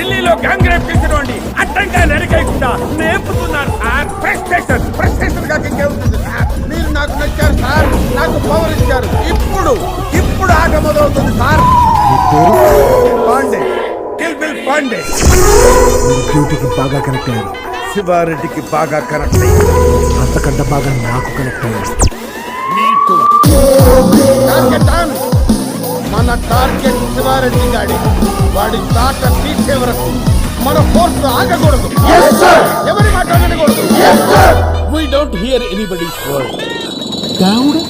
ఢిల్లీలో gang rape చేసిన వాడిని అడ్డంగా నరికేయకుండా నేర్పుతున్నాను sir. Press station press station కాక ఇంకేముంటుంది సార్. మీరు నాకు నచ్చారు సార్. నాకు పవర్ ఇచ్చారు. ఇప్పుడు ఇప్పుడు ఆగమదవుతుంది sir. Pandey kill bill Pandey డ్యూటీకి బాగా కనెక్ట్ అయ్యాను శివారెడ్డికి బాగా కనెక్ట్ అయ్యాను అంతకంటే బాగా నాకు కనెక్ట్ అయ్యాను మన టార్గెట్ శివారెడ్డి గాడి. వాడి తాట తీసే వరకు మన ఫోర్స్ ఆగకూడదు. ఎవరి మాట వినకూడదు. We don't hear anybody's word. దేవుడు